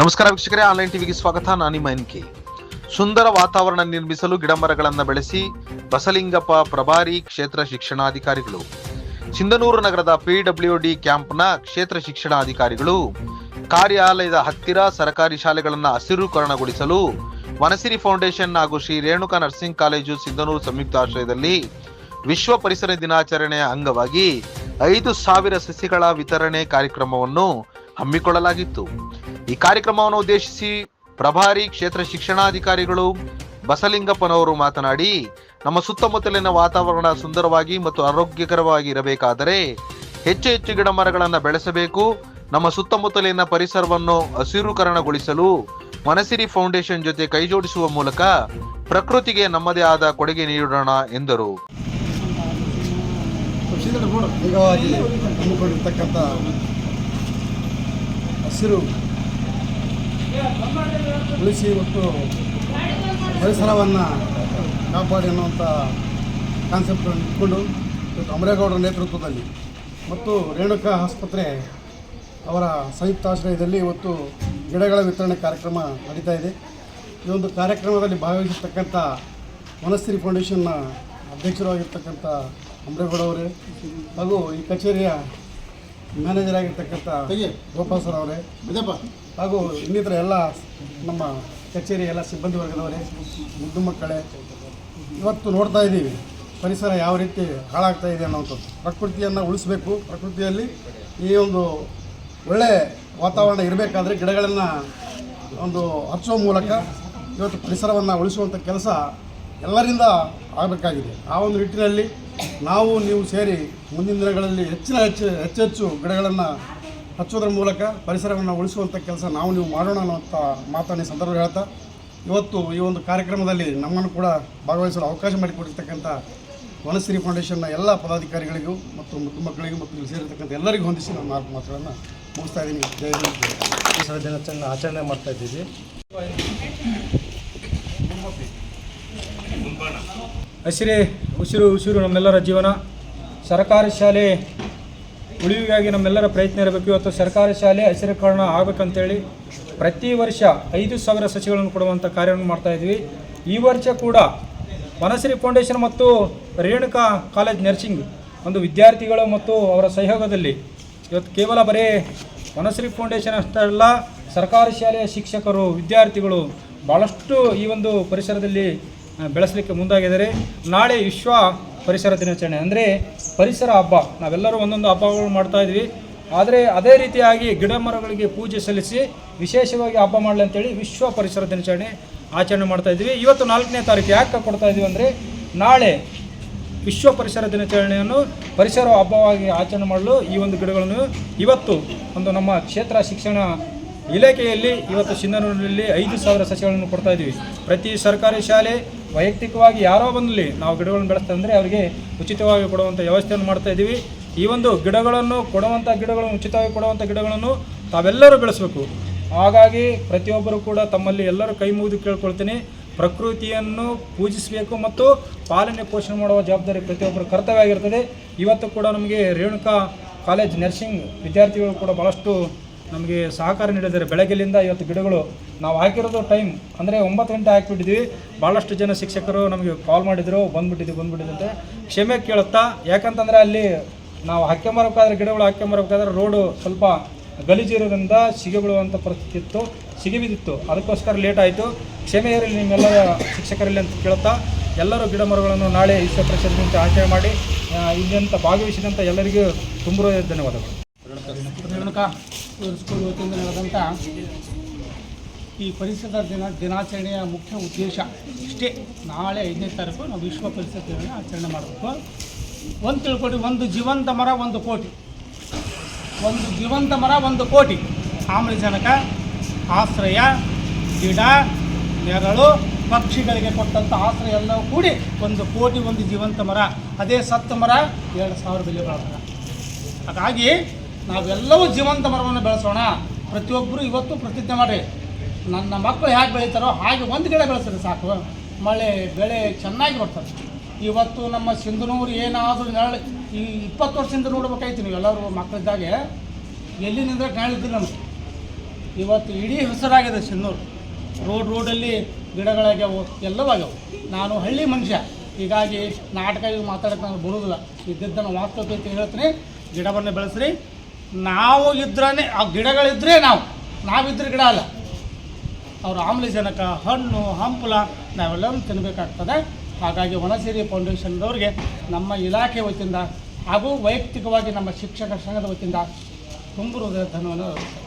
ನಮಸ್ಕಾರ ವೀಕ್ಷಕರೇ, ಆನ್ಲೈನ್ ಟಿವಿಗೆ ಸ್ವಾಗತ. ನಾನು ನಿಮ್ಮ ಸುಂದರ ವಾತಾವರಣ ನಿರ್ಮಿಸಲು ಗಿಡಮರಗಳನ್ನು ಬೆಳೆಸಿ ಬಸಲಿಂಗಪ್ಪ ಪ್ರಭಾರಿ ಕ್ಷೇತ್ರ ಶಿಕ್ಷಣಾಧಿಕಾರಿಗಳು. ಸಿಂಧನೂರು ನಗರದ ಪಿಡಬ್ಲ್ಯೂಡಿ ಕ್ಯಾಂಪ್ನ ಕ್ಷೇತ್ರ ಶಿಕ್ಷಣಾಧಿಕಾರಿಗಳು ಕಾರ್ಯಾಲಯದ ಹತ್ತಿರ ಸರ್ಕಾರಿ ಶಾಲೆಗಳನ್ನು ಹಸಿರುಕರಣಗೊಳಿಸಲು ವನಸಿರಿ ಫೌಂಡೇಶನ್ ಹಾಗೂ ಶ್ರೀ ರೇಣುಕಾ ನರ್ಸಿಂಗ್ ಕಾಲೇಜು ಸಿಂಧನೂರು ಸಂಯುಕ್ತ ಆಶ್ರಯದಲ್ಲಿ ವಿಶ್ವ ಪರಿಸರ ದಿನಾಚರಣೆಯ ಅಂಗವಾಗಿ ಐದು ಸಾವಿರ ಸಸಿಗಳ ವಿತರಣೆ ಕಾರ್ಯಕ್ರಮವನ್ನು ಹಮ್ಮಿಕೊಳ್ಳಲಾಗಿತ್ತು. ಈ ಕಾರ್ಯಕ್ರಮವನ್ನು ಉದ್ದೇಶಿಸಿ ಪ್ರಭಾರಿ ಕ್ಷೇತ್ರ ಶಿಕ್ಷಣಾಧಿಕಾರಿಗಳು ಬಸಲಿಂಗಪ್ಪನವರು ಮಾತನಾಡಿ, ನಮ್ಮ ಸುತ್ತಮುತ್ತಲಿನ ವಾತಾವರಣ ಸುಂದರವಾಗಿ ಮತ್ತು ಆರೋಗ್ಯಕರವಾಗಿ ಇರಬೇಕಾದರೆ ಹೆಚ್ಚು ಹೆಚ್ಚು ಗಿಡ ಮರಗಳನ್ನು ಬೆಳೆಸಬೇಕು. ನಮ್ಮ ಸುತ್ತಮುತ್ತಲಿನ ಪರಿಸರವನ್ನು ಹಸಿರುಕರಣಗೊಳಿಸಲು ಮನಸಿರಿ ಫೌಂಡೇಶನ್ ಜೊತೆ ಕೈಜೋಡಿಸುವ ಮೂಲಕ ಪ್ರಕೃತಿಗೆ ನಮ್ಮದೇ ಆದ ಕೊಡುಗೆ ನೀಡೋಣ ಎಂದರು. ಹಸಿರು ಉಳಿಸಿ ಮತ್ತು ಪರಿಸರವನ್ನು ಕಾಪಾಡಿ ಅನ್ನುವಂಥ ಕಾನ್ಸೆಪ್ಟನ್ನು ಇಟ್ಕೊಂಡು ಇವತ್ತು ಅಮರೇಗೌಡರ ನೇತೃತ್ವದಲ್ಲಿ ಮತ್ತು ರೇಣುಕಾ ಆಸ್ಪತ್ರೆ ಅವರ ಸಂಯುಕ್ತಾಶ್ರಯದಲ್ಲಿ ಇವತ್ತು ಗಿಡಗಳ ವಿತರಣೆ ಕಾರ್ಯಕ್ರಮ ನಡೀತಾ ಇದೆ. ಈ ಒಂದು ಕಾರ್ಯಕ್ರಮದಲ್ಲಿ ಭಾಗವಹಿಸಿರ್ತಕ್ಕಂಥ ಮನಸ್ಸಿರಿ ಫೌಂಡೇಶನ್ನ ಅಧ್ಯಕ್ಷರಾಗಿರ್ತಕ್ಕಂಥ ಅಮರೇಗೌಡ ಅವರೇ ಹಾಗೂ ಈ ಕಚೇರಿಯ ಮ್ಯಾನೇಜರ್ ಆಗಿರ್ತಕ್ಕಂಥ ಗೋಪಾಲ್ ಸರ್ ಅವರೇ ಹಾಗೂ ಇನ್ನಿತರ ಎಲ್ಲ ನಮ್ಮ ಕಚೇರಿ ಎಲ್ಲ ಸಿಬ್ಬಂದಿ ವರ್ಗದವರೇ ಮುದ್ದು ಮಕ್ಕಳೇ ಇವತ್ತು ನೋಡ್ತಾ ಇದ್ದೀವಿ ಪರಿಸರ ಯಾವ ರೀತಿ ಹಾಳಾಗ್ತಾ ಇದೆ ಅನ್ನೋವಂಥದ್ದು ಪ್ರಕೃತಿಯನ್ನು ಉಳಿಸಬೇಕು. ಪ್ರಕೃತಿಯಲ್ಲಿ ಈ ಒಂದು ಒಳ್ಳೆ ವಾತಾವರಣ ಇರಬೇಕಾದ್ರೆ ಗಿಡಗಳನ್ನು ಒಂದು ಹಚ್ಚುವ ಮೂಲಕ ಇವತ್ತು ಪರಿಸರವನ್ನು ಉಳಿಸುವಂಥ ಕೆಲಸ ಎಲ್ಲರಿಂದ ಆಗಬೇಕಾಗಿದೆ. ಆ ಒಂದು ನಿಟ್ಟಿನಲ್ಲಿ ನಾವು ನೀವು ಸೇರಿ ಮುಂದಿನ ದಿನಗಳಲ್ಲಿ ಹೆಚ್ಚಿನ ಹೆಚ್ಚು ಹೆಚ್ಚೆಚ್ಚು ಗಿಡಗಳನ್ನು ಹಚ್ಚೋದ್ರ ಮೂಲಕ ಪರಿಸರವನ್ನು ಉಳಿಸುವಂಥ ಕೆಲಸ ನಾವು ನೀವು ಮಾಡೋಣ ಅನ್ನೋಂಥ ಮಾತನ್ನು ಈ ಸಂದರ್ಭ ಹೇಳ್ತಾ ಇವತ್ತು ಈ ಒಂದು ಕಾರ್ಯಕ್ರಮದಲ್ಲಿ ನಮ್ಮನ್ನು ಕೂಡ ಭಾಗವಹಿಸಲು ಅವಕಾಶ ಮಾಡಿಕೊಟ್ಟಿರ್ತಕ್ಕಂಥ ವನಶ್ರೀ ಫೌಂಡೇಶನ್ನ ಎಲ್ಲ ಪದಾಧಿಕಾರಿಗಳಿಗೂ ಮತ್ತು ಮುದ್ದು ಮಕ್ಕಳಿಗೂ ಮತ್ತು ಇಲ್ಲಿ ಸೇರಿರ್ತಕ್ಕಂಥ ಎಲ್ಲರಿಗೂ ಹೊಂದಿಸಿ ನಾನು ನಾಲ್ಕು ಮಾತುಗಳನ್ನು ಮುಗಿಸ್ತಾ ಇದ್ದೀನಿ ಜಯ. ಪರಿಸರ ದಿನಾಚರಣೆ ಆಚರಣೆ ಮಾಡ್ತಾ ಇದ್ದೀವಿ ಹಸಿರೇ ಉಸಿರು ಉಸಿರು ನಮ್ಮೆಲ್ಲರ ಜೀವನ. ಸರ್ಕಾರಿ ಶಾಲೆ ಉಳಿವಿಗಾಗಿ ನಮ್ಮೆಲ್ಲರ ಪ್ರಯತ್ನ ಇರಬೇಕು. ಇವತ್ತು ಸರ್ಕಾರಿ ಶಾಲೆ ಹಸಿರೀಕರಣ ಆಗಬೇಕಂತೇಳಿ ಪ್ರತಿ ವರ್ಷ ಐದು ಸಾವಿರ ಸಸಿಗಳನ್ನು ಕೊಡುವಂಥ ಕಾರ್ಯವನ್ನು ಮಾಡ್ತಾ ಇದ್ವಿ. ಈ ವರ್ಷ ಕೂಡ ವನಶ್ರೀ ಫೌಂಡೇಶನ್ ಮತ್ತು ರೇಣುಕಾ ಕಾಲೇಜ್ ನರ್ಸಿಂಗ್ ಒಂದು ವಿದ್ಯಾರ್ಥಿಗಳು ಮತ್ತು ಅವರ ಸಹಯೋಗದಲ್ಲಿ ಇವತ್ತು ಕೇವಲ ಬರೀ ವನಶ್ರೀ ಫೌಂಡೇಶನ್ ಅಷ್ಟಲ್ಲ ಸರ್ಕಾರಿ ಶಾಲೆಯ ಶಿಕ್ಷಕರು, ವಿದ್ಯಾರ್ಥಿಗಳು ಭಾಳಷ್ಟು ಈ ಒಂದು ಪರಿಸರದಲ್ಲಿ ಬೆಳೆಸಲಿಕ್ಕೆ ಮುಂದಾಗಿದ್ದಾರೆ. ನಾಳೆ ವಿಶ್ವ ಪರಿಸರ ದಿನಾಚರಣೆ. ಅಂದರೆ ಪರಿಸರ ಹಬ್ಬ. ನಾವೆಲ್ಲರೂ ಒಂದೊಂದು ಹಬ್ಬಗಳು ಮಾಡ್ತಾ ಇದ್ವಿ. ಆದರೆ ಅದೇ ರೀತಿಯಾಗಿ ಗಿಡ ಮರಗಳಿಗೆ ಪೂಜೆ ಸಲ್ಲಿಸಿ ವಿಶೇಷವಾಗಿ ಹಬ್ಬ ಮಾಡಲಿ ಅಂತೇಳಿ ವಿಶ್ವ ಪರಿಸರ ದಿನಾಚರಣೆ ಆಚರಣೆ ಮಾಡ್ತಾ ಇದ್ವಿ. ಇವತ್ತು ನಾಲ್ಕನೇ ತಾರೀಕು ಯಾಕೆ ಕೊಡ್ತಾ ಇದ್ದೀವಿ ಅಂದರೆ ನಾಳೆ ವಿಶ್ವ ಪರಿಸರ ದಿನಾಚರಣೆಯನ್ನು ಪರಿಸರ ಹಬ್ಬವಾಗಿ ಆಚರಣೆ ಮಾಡಲು ಈ ಒಂದು ಗಿಡಗಳನ್ನು ಇವತ್ತು ಒಂದು ನಮ್ಮ ಕ್ಷೇತ್ರ ಶಿಕ್ಷಣ ಇಲಾಖೆಯಲ್ಲಿ ಇವತ್ತು ಸಿಂಧನೂರಿನಲ್ಲಿ ಐದು ಸಾವಿರ ಸಸಿಗಳನ್ನು ಕೊಡ್ತಾ ಇದ್ದೀವಿ. ಪ್ರತಿ ಸರ್ಕಾರಿ ಶಾಲೆ ವೈಯಕ್ತಿಕವಾಗಿ ಯಾರೋ ಬಂದಲ್ಲಿ ನಾವು ಗಿಡಗಳನ್ನು ಬೆಳೆಸ್ತಾ ಅಂದರೆ ಅವರಿಗೆ ಉಚಿತವಾಗಿ ಕೊಡುವಂಥ ವ್ಯವಸ್ಥೆಯನ್ನು ಮಾಡ್ತಾ ಇದ್ದೀವಿ. ಈ ಒಂದು ಗಿಡಗಳನ್ನು ಕೊಡುವಂಥ ಗಿಡಗಳನ್ನು, ಉಚಿತವಾಗಿ ಕೊಡುವಂಥ ಗಿಡಗಳನ್ನು ತಾವೆಲ್ಲರೂ ಬೆಳೆಸಬೇಕು. ಹಾಗಾಗಿ ಪ್ರತಿಯೊಬ್ಬರು ಕೂಡ ತಮ್ಮಲ್ಲಿ ಎಲ್ಲರೂ ಕೈ ಮುಗಿದು ಕೇಳ್ಕೊಳ್ತೀನಿ. ಪ್ರಕೃತಿಯನ್ನು ಪೂಜಿಸಬೇಕು ಮತ್ತು ಪಾಲನೆ, ಪೋಷಣೆ ಮಾಡುವ ಜವಾಬ್ದಾರಿ ಪ್ರತಿಯೊಬ್ಬರ ಕರ್ತವ್ಯ ಆಗಿರ್ತದೆ. ಇವತ್ತು ಕೂಡ ನಮಗೆ ರೇಣುಕಾ ಕಾಲೇಜ್ ನರ್ಸಿಂಗ್ ವಿದ್ಯಾರ್ಥಿಗಳು ಕೂಡ ಭಾಳಷ್ಟು ನಮಗೆ ಸಹಕಾರ ನೀಡಿದ್ದಾರೆ. ಬೆಳಗ್ಗೆಲಿಂದ ಇವತ್ತು ಗಿಡಗಳು ನಾವು ಹಾಕಿರೋದು ಟೈಮ್ ಅಂದರೆ ಒಂಬತ್ತು ಗಂಟೆ ಹಾಕಿಬಿಟ್ಟಿದ್ವಿ. ಭಾಳಷ್ಟು ಜನ ಶಿಕ್ಷಕರು ನಮಗೆ ಕಾಲ್ ಮಾಡಿದರು, ಬಂದುಬಿಟ್ಟಿದ್ವಿ ಬಂದುಬಿಟ್ಟಿದ್ದಂತೆ ಕ್ಷಮೆ ಕೇಳುತ್ತಾ? ಯಾಕಂತಂದರೆ ಅಲ್ಲಿ ನಾವು ಹಾಕ್ಕೊಂಬರ್ಬೇಕಾದ್ರೆ ಗಿಡಗಳು ಹಾಕ್ಕೊಂಬರ್ಬೇಕಾದ್ರೆ ರೋಡು ಸ್ವಲ್ಪ ಗಲೀಜಿರೋದ್ರಿಂದ ಸಿಗಿ ಬೀಳುವಂಥ ಪರಿಸ್ಥಿತಿ ಇತ್ತು. ಸಿಗಿ ಅದಕ್ಕೋಸ್ಕರ ಲೇಟ್ ಆಯಿತು. ಕ್ಷಮೆ ಇರಲಿ ನಿಮ್ಮೆಲ್ಲರ ಶಿಕ್ಷಕರಲ್ಲಿ ಅಂತ ಕೇಳುತ್ತಾ? ಎಲ್ಲರೂ ಗಿಡ ಮರಗಳನ್ನು ನಾಳೆ ವಿಶ್ವ ದಿನ ಆಚರಣೆ ಮಾಡಿ ಇಲ್ಲಿಂತ ಭಾಗವಹಿಸಿದಂಥ ಎಲ್ಲರಿಗೂ ತುಂಬ ಧನ್ಯವಾದಗಳು. ಸ್ಕೂಲ್ ವತಿಯಿಂದ ನಡೆದಂಥ ಈ ಪರಿಸರ ದಿನ ದಿನಾಚರಣೆಯ ಮುಖ್ಯ ಉದ್ದೇಶ ಇಷ್ಟೇ. ನಾಳೆ ಐದನೇ ತಾರೀಕು ನಾವು ವಿಶ್ವ ಪರಿಸರ ದಿನ ಆಚರಣೆ ಮಾಡಬೇಕು. ಒಂದು ತಿಳ್ಕೊಡಿ, ಒಂದು ಜೀವಂತ ಮರ, ಒಂದು ಕೋಟಿ. ಒಂದು ಜೀವಂತ ಮರ, ಒಂದು ಕೋಟಿ. ಆಮ್ಲಜನಕ, ಆಶ್ರಯ, ಗಿಡ, ನೆರಳು, ಪಕ್ಷಿಗಳಿಗೆ ಕೊಟ್ಟಂಥ ಆಶ್ರಯ ಎಲ್ಲವೂ ಕೂಡಿ ಒಂದು ಕೋಟಿ, ಒಂದು ಜೀವಂತ ಮರ. ಅದೇ ಸತ್ತ ಮರ, ಎರಡು ಸಾವಿರ ಬೆಲೆ ಹಾಗಾಗಿ ನಾವೆಲ್ಲವೂ ಜೀವಂತ ಮರವನ್ನು ಬೆಳೆಸೋಣ. ಪ್ರತಿಯೊಬ್ಬರು ಇವತ್ತು ಪ್ರತಿಜ್ಞೆ ಮಾಡಿ ನನ್ನ ಮಕ್ಕಳು ಹೇಗೆ ಬೆಳೀತಾರೋ ಹಾಗೆ ಒಂದು ಗಿಡ ಬೆಳೆಸಿದ್ರೆ ಸಾಕು. ಮಳೆ, ಬೆಳೆ ಚೆನ್ನಾಗಿ ಬರ್ತದೆ. ಇವತ್ತು ನಮ್ಮ ಸಿಂಧನೂರು ಏನಾದರೂ ನೆರಳು, ಈ ಇಪ್ಪತ್ತು ವರ್ಷದಿಂದ ನೋಡ್ಬೇಕಾಯ್ತು ನೀವು ಎಲ್ಲರೂ ಮಕ್ಕಳಿದ್ದಾಗೆ. ಎಲ್ಲಿ ನಿಂದ್ರೆ ನೆರಳಿದ್ದಿಲ್ಲ ನಮಗೆ? ಇವತ್ತು ಇಡೀ ಹೆಸರಾಗಿದೆ ಸಿಂಧನೂರು ರೋಡ್ ರೋಡಲ್ಲಿ ಗಿಡಗಳಾಗ್ಯಾವು, ಎಲ್ಲವೂ ಆಗ್ಯಾವು. ನಾನು ಹಳ್ಳಿ ಮನುಷ್ಯ. ಹೀಗಾಗಿ ನಾಟಕ ಮಾತಾಡೋಕೆ ನಾನು ಬರೋದಿಲ್ಲ. ಇದ್ದಿದ್ದನ್ನು ವಾಸ್ತವತೆ ಹೇಳ್ತೀನಿ. ಗಿಡವನ್ನು ಬೆಳೆಸ್ರಿ. ನಾವು ಇದ್ರೇ ಆ ಗಿಡಗಳಿದ್ದರೆ ನಾವು, ನಾವಿದ್ರೆ ಗಿಡ ಅಲ್ಲ. ಅವರು ಆಮ್ಲಜನಕ, ಹಣ್ಣು, ಹಂಪಲ, ನಾವೆಲ್ಲರೂ ತಿನ್ನಬೇಕಾಗ್ತದೆ ಹಾಗಾಗಿ ವನಸಿರಿ ಫೌಂಡೇಶನ್ದವ್ರಿಗೆ ನಮ್ಮ ಇಲಾಖೆ ವತಿಯಿಂದ ಹಾಗೂ ವೈಯಕ್ತಿಕವಾಗಿ ನಮ್ಮ ಶಿಕ್ಷಕ ಸಂಘದ ವತಿಯಿಂದ ತುಂಬ ಹೃದಯ